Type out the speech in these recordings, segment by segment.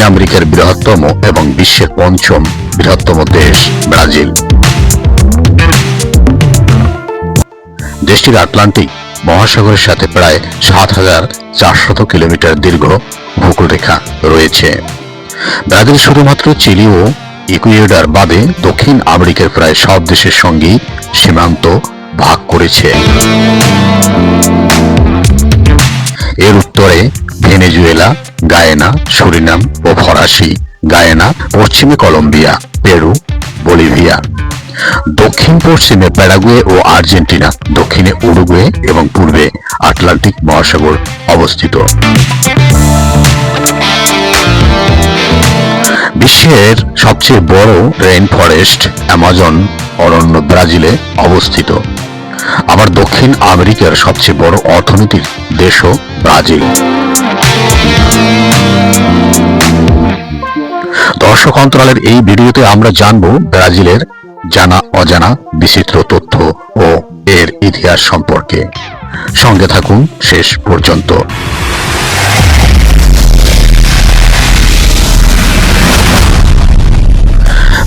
দক্ষিণ আমেরিকার বৃহত্তম এবং বিশ্বের পঞ্চম বৃহত্তম দেশ ব্রাজিল। দেশটির আটলান্টিক মহাসাগরের সাথে প্রায় সাত হাজার চারশত কিলোমিটার দীর্ঘ ভূকুরেখা রয়েছে। ব্রাজিল শুধুমাত্র চিলি ও ইকুয়েডার বাদে দক্ষিণ আমেরিকার প্রায় সব দেশের সঙ্গেই সীমান্ত ভাগ করেছে। এর উত্তরে ভেনেজুয়েলা, গায়েনা, সুরিনাম ও ফরাসি, গায়েনা, পশ্চিমে কলম্বিয়া, পেরু, বলিভিয়া। দক্ষিণ, পশ্চিমে প্যারাগুয়ে ও আর্জেন্টিনা, দক্ষিণে উরুগুয়ে এবং পূর্বে আটলান্টিক মহাসাগর অবস্থিত। বিশ্বের সবচেয়ে বড় রেইন ফরেস্ট অ্যামাজন অরণ্য ব্রাজিলে অবস্থিত। আবার দক্ষিণ আমেরিকার সবচেয়ে বড় অর্থনীতির দেশও ব্রাজিল। দর্শক অন্তরালের এই ভিডিওতে আমরা জানব ব্রাজিলের জানা অজানা বিচিত্র তথ্য ও এর ইতিহাস সম্পর্কে। সঙ্গে থাকুন শেষ পর্যন্ত।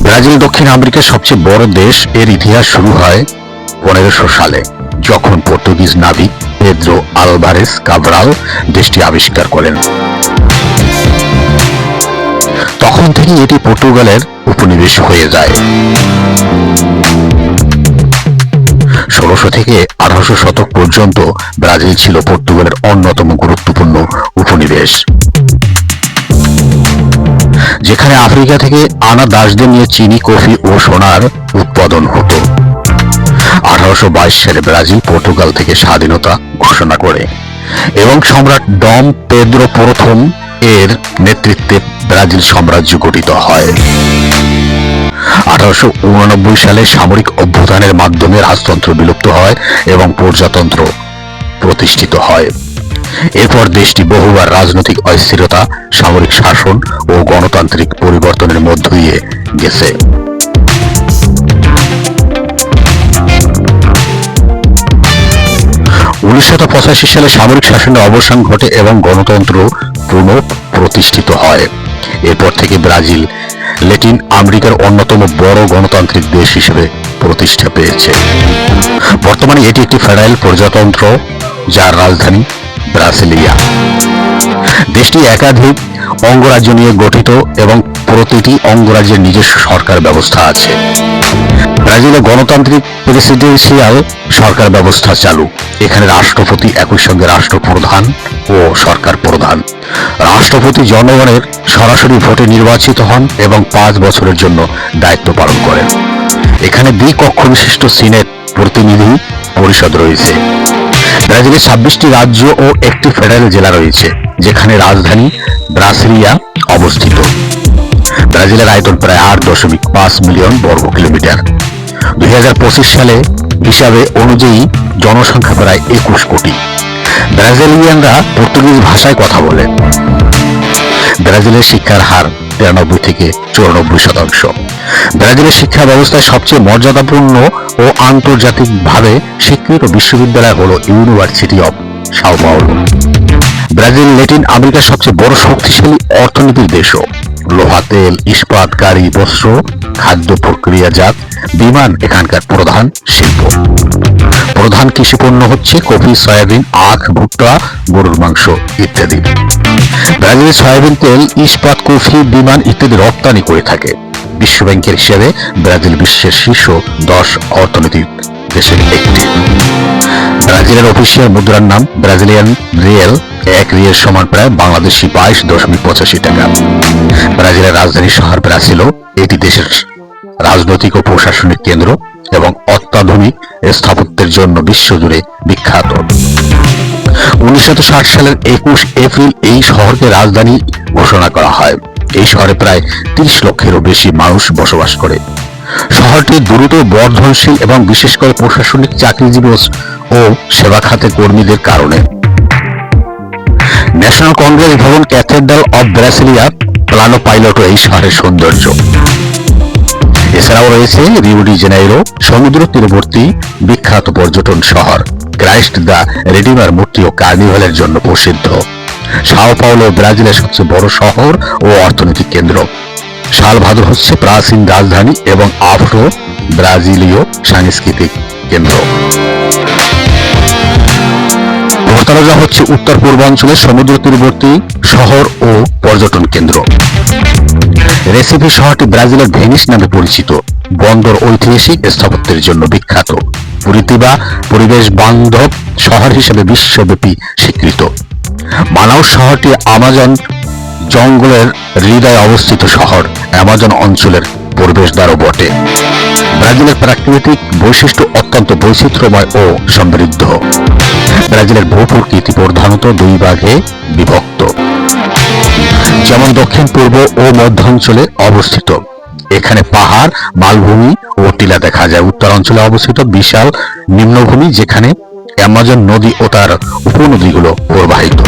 ব্রাজিল দক্ষিণ আমেরিকার সবচেয়ে বড় দেশ, এর ইতিহাস শুরু হয় পনেরোশো সালে, যখন পর্তুগিজ নাবিক পেদ্রো আলভারেস কাবরাল দেশটি আবিষ্কার করেন। তখন থেকে এটি পর্তুগালের উপনিবেশ হয়ে যায়। ষোলোশো থেকে আঠারোশো শতক পর্যন্ত ব্রাজিল ছিল পর্তুগালের অন্যতম গুরুত্বপূর্ণ উপনিবেশ। যেখানে আফ্রিকা থেকে আনা দাসদের নিয়ে চিনি, কফি ও সোনার উৎপাদন হতো। আঠারোশো সালে ব্রাজিল পর্তুগাল থেকে স্বাধীনতা ঘোষণা করে এবং সম্রাট ডম পেদ্রো প্রথম এর নেতৃত্বে ব্রাজিল সাম্রাজ্য গঠিত হয়। আঠারোশো উননব্বই সালে সামরিক অভ্যুত্থানের মাধ্যমে রাজতন্ত্র বিলুপ্ত হয় এবং প্রজাতন্ত্র প্রতিষ্ঠিত হয়। এরপর দেশটি বহুবার রাজনৈতিক অস্থিরতা, সামরিক শাসন ও গণতান্ত্রিক পরিবর্তনের মধ্য দিয়ে গেছে। উনিশশো পঁচাশি সালে সামরিক শাসনের অবসান ঘটে এবং গণতন্ত্র পুনঃ প্রতিষ্ঠিত হয়। এরপর থেকে ব্রাজিল ল্যাটিন আমেরিকার অন্যতম বড় গণতান্ত্রিক দেশ হিসেবে প্রতিষ্ঠা পেয়েছে। বর্তমানে এটি একটি ফেডারেল প্রজাতন্ত্র, যার রাজধানী ব্রাসিলিয়া। দেশটি একাধিক অঙ্গরাজ্য নিয়ে গঠিত এবং প্রতিটি অঙ্গরাজ্যের নিজস্ব সরকার ব্যবস্থা আছে। ব্রাজিলে গণতান্ত্রিক প্রেসিডেন্সিয়াল সরকার ব্যবস্থা চালু। এখানে রাষ্ট্রপতি একই সঙ্গে রাষ্ট্রপ্রধান ও সরকার প্রধান। রাষ্ট্রপতি জনগণের সরাসরি ভোটে নির্বাচিত হন এবং পাঁচ বছরের জন্য দায়িত্ব পালন করেন। এখানে দ্বিকক্ষ বিশিষ্ট সিনেট প্রতিনিধি পরিষদ রয়েছে। ব্রাজিলের ছাব্বিশটি রাজ্য ও একটি ফেডারেল জেলা রয়েছে, যেখানে রাজধানী ব্রাসিলিয়া অবস্থিত। ব্রাজিলের আয়তন প্রায় আট দশমিক পাঁচ মিলিয়ন বর্গ কিলোমিটার। দুই হাজার পঁচিশ সালে হিসাবে অনুযায়ী জনসংখ্যা প্রায় একুশ কোটি। ব্রাজিলিয়ানরা পর্তুগিজ ভাষায় কথা বলে। ব্রাজিলের শিক্ষার হার তিরানব্বই থেকে চুরানব্বই শতাংশ। ব্রাজিলের শিক্ষা ব্যবস্থায় সবচেয়ে মর্যাদাপূর্ণ ও আন্তর্জাতিকভাবে স্বীকৃত বিশ্ববিদ্যালয় হল university of Sao Brazil, Latin আমেরিকার সবচেয়ে বড় শক্তিশালী অর্থনীতির দেশও। লোহা তেল ইস্পাত গাড়ি বস্ত্র, খাদ্য প্রক্রিয়াজাত বিমান এখানকার প্রধান শিল্প। প্রধান কৃষি পণ্য হচ্ছে কফি, সয়াবিন, আখ, ভুট্টা, গরুর মাংস ইত্যাদি। ব্রাজিল সয়াবিন তেল, ইস্পাত, কফি, বিমান ইত্যাদি রপ্তানি করে থাকে। বিশ্ব ব্যাংকের হিসেবে ব্রাজিল বিশ্বের শীর্ষ দশ অর্থনৈতিক দেশের একটি। ব্রাজিলের অফিসিয়াল মুদ্রার নাম ব্রাজিলিয়ান রিয়েল। এক রিয়েল সমান প্রায় বাংলাদেশি বাইশ দশমিক পঁচাশি টাকা। ব্রাজিলের রাজধানী শহর ব্রাজিলও এটি দেশের রাজনৈতিক ও প্রশাসনিক কেন্দ্র এবং অত্যাধুনিক স্থাপত্যের জন্য বিশ্বজুড়ে বিখ্যাত। উনিশশো সালের একুশ এপ্রিল এই শহরকে রাজধানী ঘোষণা করা হয়। এই শহরে প্রায় তিরিশ লক্ষেরও বেশি মানুষ বসবাস করে। শহরটি দ্রুত বর্ধনশীল এবং বিশেষ করে প্রশাসনিক চাকরিজীবী ও সেবা খাতে কর্মীদের কারণে। ন্যাশনাল কংগ্রেস ভবন cathedral of Brasilia Plano Pilot এই শহরের সৌন্দর্য এছাড়াও রয়েছে রিউডি জেনাইরো সমুদ্র তীরবর্তী বিখ্যাত পর্যটন শহর ক্রাইস্ট দ্য রেডিমার মূর্তি ও কার্নিভালের জন্য প্রসিদ্ধ। সাও পাওলো ব্রাজিলের সবচেয়ে বড় শহর ও অর্থনৈতিক কেন্দ্র। সালভাদর হচ্ছে প্রাচীন রাজধানী এবং আফ্রো ব্রাজিলীয় সাংস্কৃতিক কেন্দ্র। ফর্তালজা হচ্ছে উত্তর পূর্বাঞ্চলের সমুদ্র তীরবর্তী শহর ও পর্যটন কেন্দ্র। রেসিপি শহরটি ব্রাজিলের ভেনিস নামে পরিচিত। বন্দর ঐতিহাসিক স্থাপত্যের জন্য বিখ্যাত। পুরিতিবা পরিবেশ বান্ধব শহর হিসেবে বিশ্বব্যাপী স্বীকৃত। মানাউস শহরটি আমাজন জঙ্গলের হৃদয়ে অবস্থিত শহর অ্যামাজন অঞ্চলের প্রবেশদ্বারও বটে। ব্রাজিলের প্রাকৃতিক বৈশিষ্ট্য অত্যন্ত বৈচিত্র্যময় ও সমৃদ্ধ। ব্রাজিলের ভূপ্রকৃতি প্রধানত দুই ভাগে বিভক্ত। যেমন দক্ষিণ, পূর্ব ও মধ্যাঞ্চলে অবস্থিত। এখানে পাহাড়, মালভূমি ও টিলা দেখা যায়। উত্তর অঞ্চলে অবস্থিত বিশাল নিম্নভূমি যেখানে অ্যামাজন নদী ও তার উপনদীগুলো প্রবাহিত।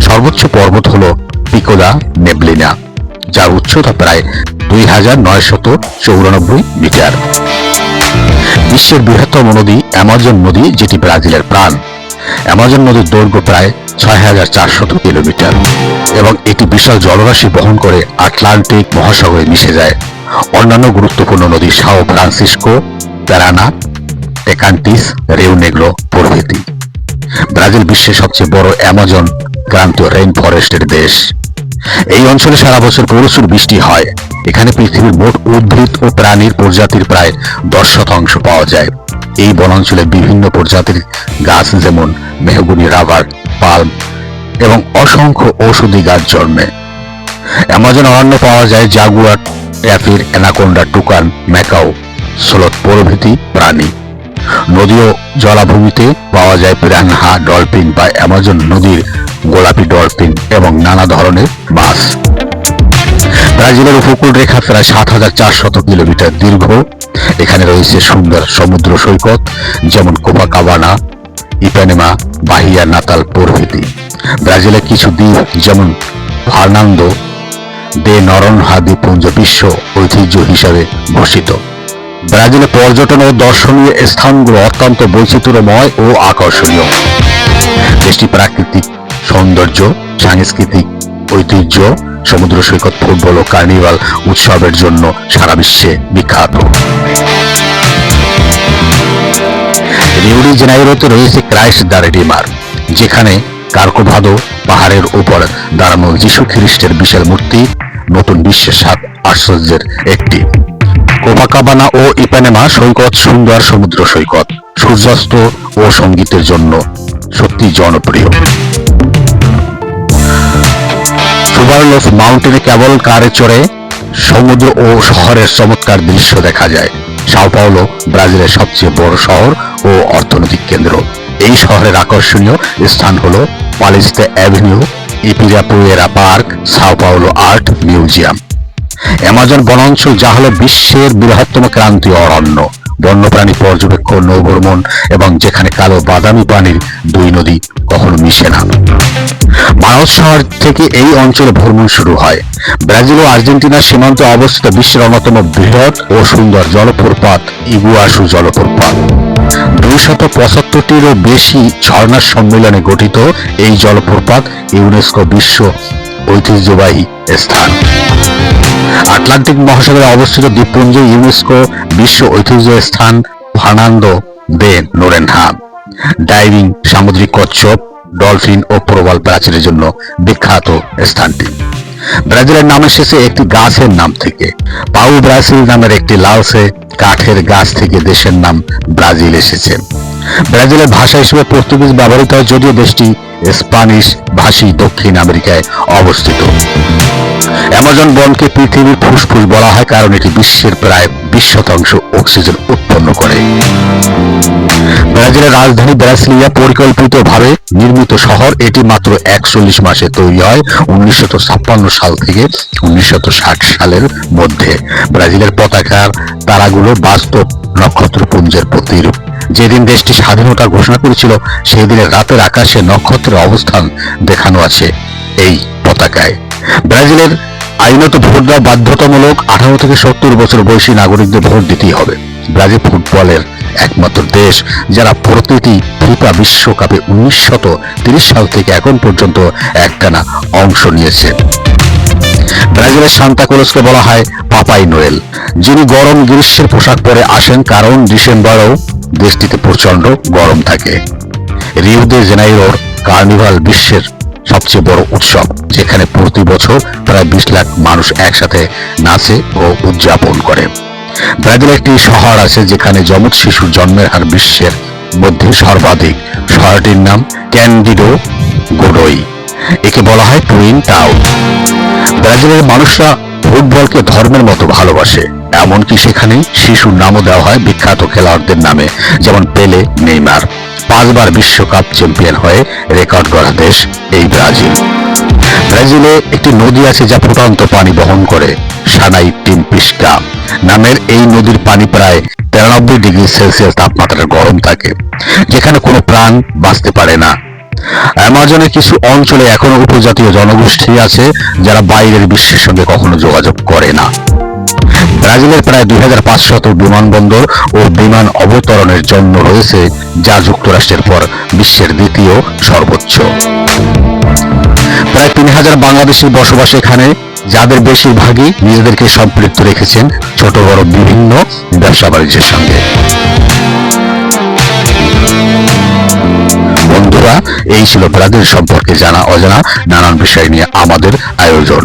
সর্বোচ্চ পর্বত হল পিকোদা নেবলিনা। যার উচ্চতা প্রায় দুই হাজার নয়শত চৌরানব্বই মিটার। বিশ্বের বৃহত্তম নদী অ্যামাজন নদী, যেটি ব্রাজিলের প্রাণ। অ্যামাজন নদীর দৈর্ঘ্য প্রায় ছয় হাজার চারশত কিলোমিটার এবং এটি বিশাল জলরাশি বহন করে আটলান্টিক মহাসাগরে মিশে যায়। অন্যান্য গুরুত্বপূর্ণ নদী Sao Francisco, Parana Tocantins Rio Negro প্রভৃতি। ব্রাজিল বিশ্বের সবচেয়ে বড় অ্যামাজন ক্রান্তীয় রেইন ফরেস্টের দেশ। এই অঞ্চলে সারা বছর প্রচুর বৃষ্টি হয়। এখানে পৃথিবীর মোট উদ্ভিদ ও প্রাণীর প্রজাতির প্রায় দশ শতাংশ পাওয়া যায়। এই বনাঞ্চলে বিভিন্ন প্রজাতির গাছ যেমন মেহগুনি, রাবার, পাল্ম এবং অসংখ্য ঔষধি গাছ জন্মে। অ্যামাজন অরণ্য পাওয়া যায় জাগুয়ার ট্যাফির অ্যানাকোন্ডা, টুকান, ম্যাকাও স্লোথ প্রভৃতি প্রাণী। নদী ও জলাভূমিতে পাওয়া যায় পিরানহা, ডলফিন বা অ্যামাজন নদীর গোলাপি ডলফিন এবং নানা ধরনের মাছ ব্রাজিলের উপকূল রেখা প্রায় সাত হাজার চারশত কিলোমিটার দীর্ঘ। এখানে রয়েছে সুন্দর সমুদ্র সৈকত, যেমন কোপাকাবানা, ইপানেমা, বাহিয়া, নাতাল প্রভৃতি। ব্রাজিলের কিছু দ্বীপ যেমন ফার্নান্দো, দে নরনহা দ্বীপপুঞ্জ বিশ্ব ঐতিহ্য হিসাবে ঘোষিত। ব্রাজিলে পর্যটন ও দর্শনীয় স্থানগুলো অত্যন্ত বৈচিত্র্যময় ও আকর্ষণীয়। দেশটি প্রাকৃতিক সৌন্দর্য, সাংস্কৃতিক ঐতিহ্য, সমুদ্র সৈকত, ফুটবল ও কার্নিভাল উৎসবের জন্য সারা বিশ্বে বিখ্যাত। রিউডি জেনাইরোতে রয়েছে ক্রাইস্ট দ্য যেখানে কার্কোভাদো পাহাড়ের উপর দাঁড়ানো যিশু খ্রিস্টের বিশাল মূর্তি নতুন বিশ্বের সাত আশ্চর্যের একটি। কোপাকাবানা ও ইপানেমা সৈকত সুন্দর সমুদ্র সৈকত, সূর্যাস্ত ও সঙ্গীতের জন্য সত্যি জনপ্রিয়। সুবারলোফ মাউন্টেনে কেবল কারে চড়ে সমুদ্র ও শহরের চমৎকার দৃশ্য দেখা যায়। সাও পাওলো ব্রাজিলের সবচেয়ে বড় শহর ও অর্থনৈতিক কেন্দ্র। এই শহরের আকর্ষণীয় স্থান হলো Paulista avenue, Ibirapuera park, Sao Paulo art museum. Amazon বনাঞ্চল যা হলো বিশ্বের বৃহত্তম ক্রান্তীয় অরণ্য। বন্যপ্রাণী পর্যবেক্ষণ নৌভ্রমণ এবং যেখানে কালো বাদামি পানির দুই নদী কখনো মিশে না। মানস শহর থেকে এই অঞ্চলে ভ্রমণ শুরু হয়। ব্রাজিল ও আর্জেন্টিনার সীমান্তে অবস্থিত বিশ্বের অন্যতম বৃহৎ ও সুন্দর জলপ্রপাত, ইগুয়াসু জলপ্রপাত। দুইশত পঁচাত্তরটিরও বেশি ঝর্ণার সম্মেলনে গঠিত এই জলপ্রপাত ইউনেস্কো বিশ্ব ঐতিহ্যবাহী স্থান। আটলান্টিক মহাসাগরে অবস্থিত দ্বীপপুঞ্জ ইউনেস্কো বিশ্ব ঐতিহ্য স্থান ফার্নান্দো দে নোরেনহা ডাইভিং সামুদ্রিক কচ্ছপ ডলফিন ও প্রবাল প্রাচীরের জন্য বিখ্যাত স্থানটি। ব্রাজিলের নাম এসেছে একটি গাছের নাম থেকে পাউ ব্রাজিল নামের একটি লালসে কাঠের গাছ থেকে দেশের নাম ব্রাজিল এসেছে। ব্রাজিলের ভাষা হিসেবে পর্তুগিজ ব্যবহৃত হয় যদিও দেশটি স্প্যানিশ ভাষী দক্ষিণ আমেরিকায় অবস্থিত। অ্যামাজন বনকে পৃথিবীর ফুসফুস বলা হয়, কারণ এটি বিশ্বের প্রায় বিশ শতাংশ অক্সিজেন উৎপন্ন করে। ব্রাজিলের রাজধানী ব্রাসিলিয়া পরিকল্পিতভাবে নির্মিত শহর, এটি মাত্র একচল্লিশ মাসে তৈরি হয় উনিশশত সাল থেকে উনিশশত সালের মধ্যে। ব্রাজিলের পতাকার তারাগুলো বাস্তব নক্ষত্রপুঞ্জের প্রতিরূপ যেদিন দেশটি স্বাধীনতা ঘোষণা করেছিল সেই দিনের রাতের আকাশে নক্ষত্রের অবস্থান দেখানো আছে এই পতাকায়। ব্রাজিলের আইনত ভোট দেওয়া বাধ্যতামূলক আঠারো থেকে সত্তর বছর বয়সী নাগরিকদের ভোট দিতেই হবে। ব্রাজিল ফুটবলের একমাত্র দেশ যারা প্রতিটি ফিফা বিশ্বকাপে তিরিশ সাল থেকে এখন পর্যন্ত একটানা অংশ নিয়েছে। ব্রাজিলের সান্তাক্লোজকে বলা হয় পাপাই নোয়েল, যিনি গরম গ্রীষ্মের পোশাক পরে আসেন কারণ ডিসেম্বরেও দেশটিতে প্রচণ্ড গরম থাকে। রিও দে জেনাইরোর কার্নিভাল বিশ্বের সবচেয়ে বড় উৎসব, যেখানে প্রতি বছর প্রায় বিশ লাখ মানুষ একসাথে নাচে ও উদযাপন করে। ব্রাজিলে একটি শহর আছে যেখানে যমজ শিশুর জন্মের হার বিশ্বের মধ্যে সর্বাধিক। শহরটির নাম ক্যান্ডিডো গোডোই। একে বলা হয় টুইন টাউন। ব্রাজিলের মানুষরা ফুটবলকে ধর্মের মতো ভালোবাসে, এমনকি সেখানে শিশুর নামও দেওয়া হয় বিখ্যাত খেলোয়াড়দের নামে, যেমন পেলে, নেইমার। পাঁচবার বিশ্বকাপ চ্যাম্পিয়ন হয়ে রেকর্ড গড়া দেশ এই ব্রাজিল। ব্রাজিলে একটি নদী আছে যা ফুটন্ত পানি বহন করে, সানাই টিম পিস্কা নামের এই নদীর পানি প্রায় তিরানব্বই ডিগ্রি সেলসিয়াস তাপমাত্রার গরম থাকে, যেখানে কোনো প্রাণ বাঁচতে পারে না। অ্যামাজনের কিছু অঞ্চলে এখনও উপজাতীয় জনগোষ্ঠী আছে যারা বাইরের বিশ্বের সঙ্গে কখনো যোগাযোগ করে না। ব্রাজিলের প্রায় দুই হাজার পাঁচশত বিমানবন্দর ও বিমান অবতরণের জন্য রয়েছে যা যুক্তরাষ্ট্রের পর বিশ্বের দ্বিতীয় সর্বোচ্চ। প্রায় তিন হাজার বাংলাদেশি বসবাস এখানে যাদের বেশিরভাগই নিজেদেরকে সম্পৃক্ত রেখেছেন ছোট, বড়, বিভিন্ন ব্যবসা বাণিজ্যের সঙ্গে। বন্ধুরা, এই ছিল ব্রাজিল সম্পর্কে জানা, অজানা, নানান বিষয় নিয়ে আমাদের আয়োজন।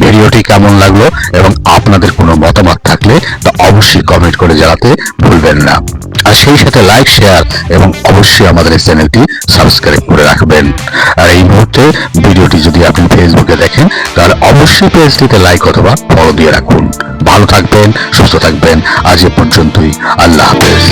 ভিডিওটি কেমন লাগল এবং আপনাদের কোনো মতামত থাকলে তা অবশ্যই কমেন্ট করে জানাতে ভুলবেন না। আর সেই সাথে লাইক শেয়ার এবং অবশ্যই আমাদের এই চ্যানেলটি সাবস্ক্রাইব করে রাখবেন। আর এই মুহূর্তে ভিডিওটি যদি আপনি ফেসবুকে দেখেন, তাহলে অবশ্যই পেজটিতে লাইক অথবা ফলো দিয়ে রাখুন। ভালো থাকবেন, সুস্থ থাকবেন। আজ এ পর্যন্তই। আল্লাহ হাফেজ।